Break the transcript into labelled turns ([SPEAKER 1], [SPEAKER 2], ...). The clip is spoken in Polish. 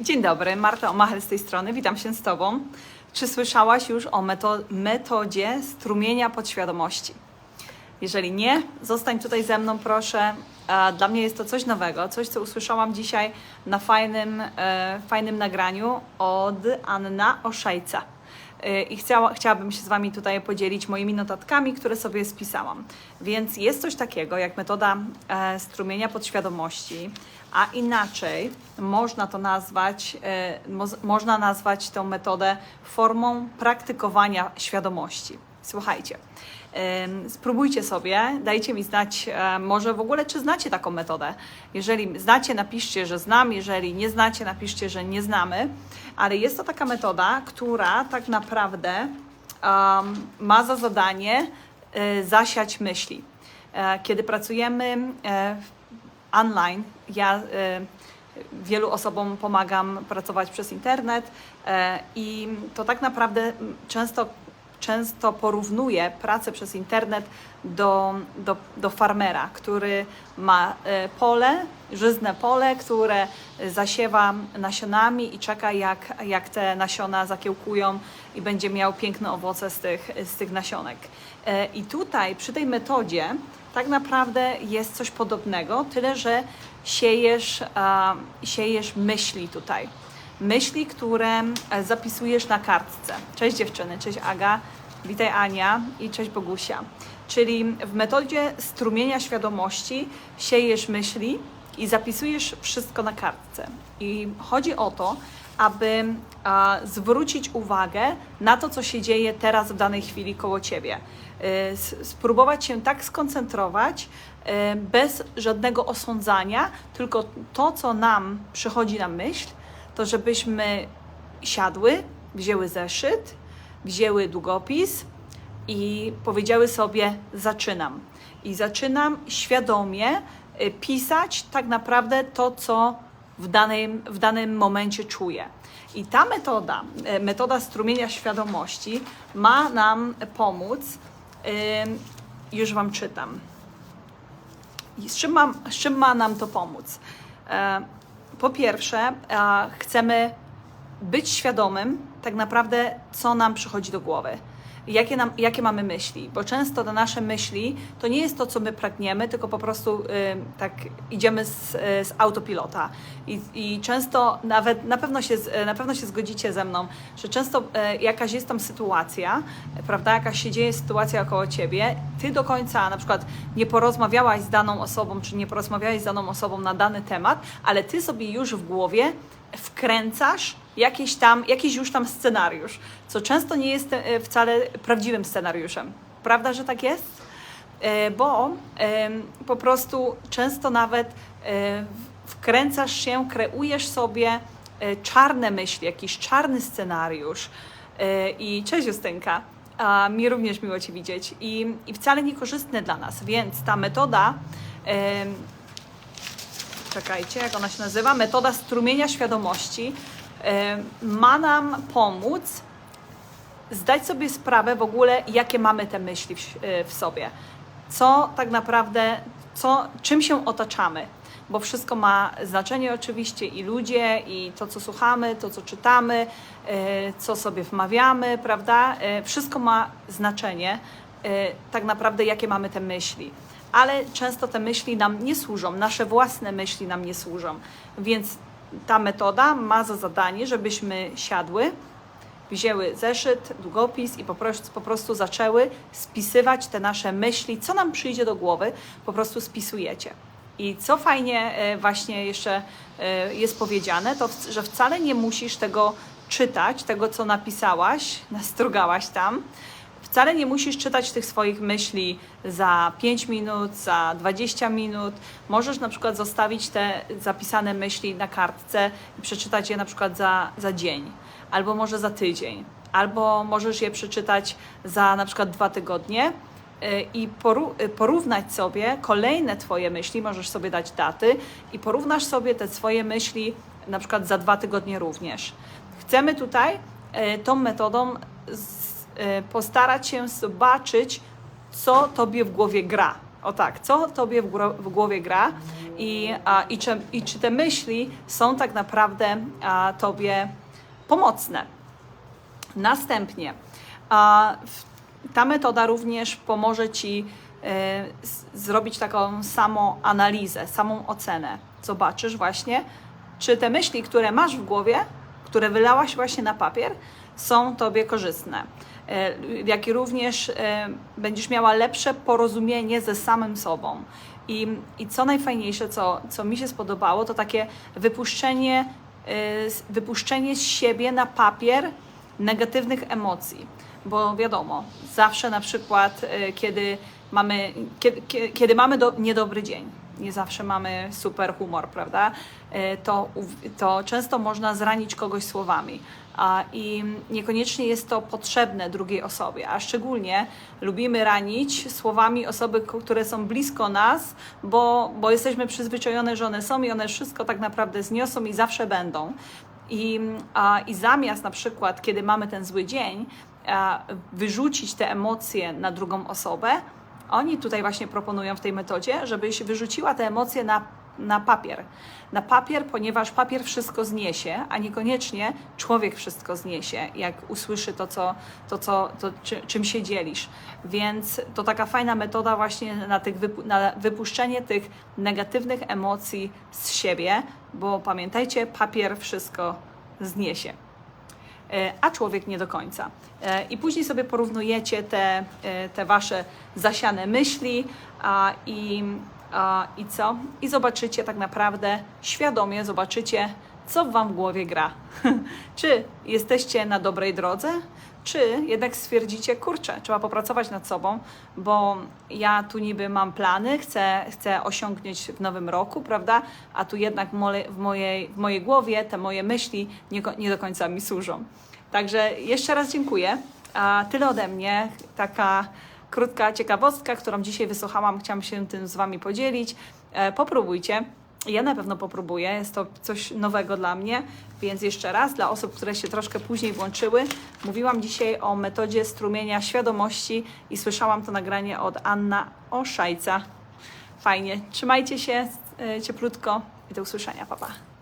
[SPEAKER 1] Dzień dobry, Marta Omachel z tej strony, witam się z Tobą. Czy słyszałaś już o meto- metodzie strumienia podświadomości? Jeżeli nie, zostań tutaj ze mną, proszę. Dla mnie jest to coś nowego, coś, co usłyszałam dzisiaj na fajnym, e, fajnym nagraniu od Anna Oszejca. E, I chciała, chciałabym się z Wami tutaj podzielić moimi notatkami, które sobie spisałam. Więc jest coś takiego jak metoda e, strumienia podświadomości, a inaczej można to nazwać, e, mo- można nazwać tę metodę formą praktykowania świadomości. Słuchajcie, spróbujcie sobie, dajcie mi znać, e, może w ogóle, czy znacie taką metodę. Jeżeli znacie, napiszcie, że znam, jeżeli nie znacie, napiszcie, że nie znamy, ale jest to taka metoda, która tak naprawdę em, ma za zadanie e, zasiać myśli. E, Kiedy pracujemy online, ja wielu osobom pomagam pracować przez internet i to tak naprawdę często, często porównuję pracę przez internet do, do, do farmera, który ma e, pole, żyzne pole, które zasiewa nasionami i czeka jak, jak te nasiona zakiełkują i będzie miał piękne owoce z tych, z tych nasionek. E, I tutaj przy tej metodzie tak naprawdę jest coś podobnego, tyle że siejesz, siejesz myśli tutaj. Myśli, które e, zapisujesz na kartce. Cześć dziewczyny, cześć Aga, witaj Ania i cześć Bogusia. Czyli w metodzie strumienia świadomości siejesz myśli i zapisujesz wszystko na kartce. I chodzi o to, aby a, zwrócić uwagę na to, co się dzieje teraz w danej chwili koło ciebie. Y, spróbować się tak skoncentrować y, bez żadnego osądzania, tylko to, co nam przychodzi na myśl, to żebyśmy siadły, wzięły zeszyt, wzięły długopis i powiedziały sobie: Zaczynam. I zaczynam świadomie y, pisać tak naprawdę to, co w danym, w danym momencie czuję. I ta metoda, e, metoda strumienia świadomości ma nam pomóc. Ym, Już Wam czytam. Z czym, mam, z czym ma nam to pomóc? Po pierwsze, chcemy być świadomym tak naprawdę, co nam przychodzi do głowy. Jakie, nam, jakie mamy myśli, bo często te nasze myśli to nie jest to, co my pragniemy, tylko po prostu y, tak idziemy z, y, z autopilota. I, I często nawet na pewno, się, na pewno się zgodzicie ze mną, że często y, jakaś jest tam sytuacja, prawda, jakaś się dzieje sytuacja około ciebie, ty do końca na przykład nie porozmawiałaś z daną osobą, czy nie porozmawiałaś z daną osobą na dany temat, ale ty sobie już w głowie wkręcasz jakiś tam, jakiś już tam scenariusz, co często nie jest e, wcale prawdziwym scenariuszem. Prawda, że tak jest? E, Bo po prostu często nawet e, wkręcasz się, kreujesz sobie czarne myśli, jakiś czarny scenariusz. I cześć Justynka, a mi również miło Cię widzieć. I, i wcale niekorzystny dla nas, więc ta metoda czekajcie, jak ona się nazywa, metoda strumienia świadomości ma nam pomóc zdać sobie sprawę w ogóle, jakie mamy te myśli w, e, w sobie. Co tak naprawdę, co, czym się otaczamy. Bo wszystko ma znaczenie oczywiście i ludzie, i to, co słuchamy, to, co czytamy, e, co sobie wmawiamy, prawda? E, Wszystko ma znaczenie, tak naprawdę, jakie mamy te myśli ale często te myśli nam nie służą, nasze własne myśli nam nie służą. Więc ta metoda ma za zadanie, żebyśmy siadły, wzięły zeszyt, długopis i po prostu, po prostu zaczęły spisywać te nasze myśli, co nam przyjdzie do głowy, po prostu spisujecie. I co fajnie e, właśnie jeszcze e, jest powiedziane, to że wcale nie musisz tego czytać, tego co napisałaś, nastrugałaś tam, Wcale nie musisz czytać tych swoich myśli za 5 minut, za 20 minut. Możesz na przykład zostawić te zapisane myśli na kartce i przeczytać je na przykład za, za dzień, albo może za tydzień, albo możesz je przeczytać za na przykład dwa tygodnie y, i y, porównać sobie kolejne Twoje myśli, możesz sobie dać daty i porównasz sobie te swoje myśli na przykład za dwa tygodnie również. Chcemy tutaj y, tą metodą postarać się zobaczyć, co Tobie w głowie gra. O tak, co tobie w, głowie gra i, a, i, czy, i czy te myśli są tak naprawdę a, tobie pomocne. Następnie a, ta metoda również pomoże Ci z- zrobić taką samą analizę, samą ocenę. Zobaczysz właśnie, czy te myśli, które masz w głowie, które wylałaś właśnie na papier, są Tobie korzystne. E, Jak i również e, będziesz miała lepsze porozumienie ze samym sobą. I, i co najfajniejsze, co, co mi się spodobało, to takie wypuszczenie, e, wypuszczenie z siebie na papier negatywnych emocji. Bo wiadomo, zawsze na przykład, kiedy mamy, kiedy, kie- kiedy mamy do, niedobry dzień, nie zawsze mamy super humor, prawda? E, To, to często można zranić kogoś słowami. A, I niekoniecznie jest to potrzebne drugiej osobie, a szczególnie lubimy ranić słowami osoby, które są blisko nas, bo, bo jesteśmy przyzwyczajone, że one są i one wszystko tak naprawdę zniosą i zawsze będą. I, a, I zamiast na przykład, kiedy mamy ten zły dzień, a, wyrzucić te emocje na drugą osobę, oni tutaj właśnie proponują w tej metodzie, żebyś wyrzuciła te emocje na, na papier. Na papier, ponieważ papier wszystko zniesie, a niekoniecznie człowiek wszystko zniesie, jak usłyszy to, co, to, co, to czy, czym się dzielisz. Więc to taka fajna metoda właśnie na, tych wypu- na wypuszczenie tych negatywnych emocji z siebie, bo pamiętajcie, papier wszystko zniesie a człowiek nie do końca. E, I później sobie porównujecie te, e, te wasze zasiane myśli i, i co? I zobaczycie tak naprawdę, świadomie zobaczycie, co wam w głowie gra. czy jesteście na dobrej drodze, czy jednak stwierdzicie, kurczę, trzeba popracować nad sobą, bo ja tu niby mam plany, chcę, chcę osiągnąć w nowym roku, prawda? A tu jednak w mojej, w mojej głowie te moje myśli nie, nie do końca mi służą. Także jeszcze raz dziękuję. A tyle ode mnie. Taka krótka ciekawostka, którą dzisiaj wysłuchałam, chciałam się tym z Wami podzielić. E, popróbujcie. Ja na pewno popróbuję, jest to coś nowego dla mnie, więc jeszcze raz dla osób, które się troszkę później włączyły, mówiłam dzisiaj o metodzie strumienia świadomości i słyszałam to nagranie od Anna Oszajca. Fajnie, trzymajcie się e, cieplutko i do usłyszenia, papa. Pa.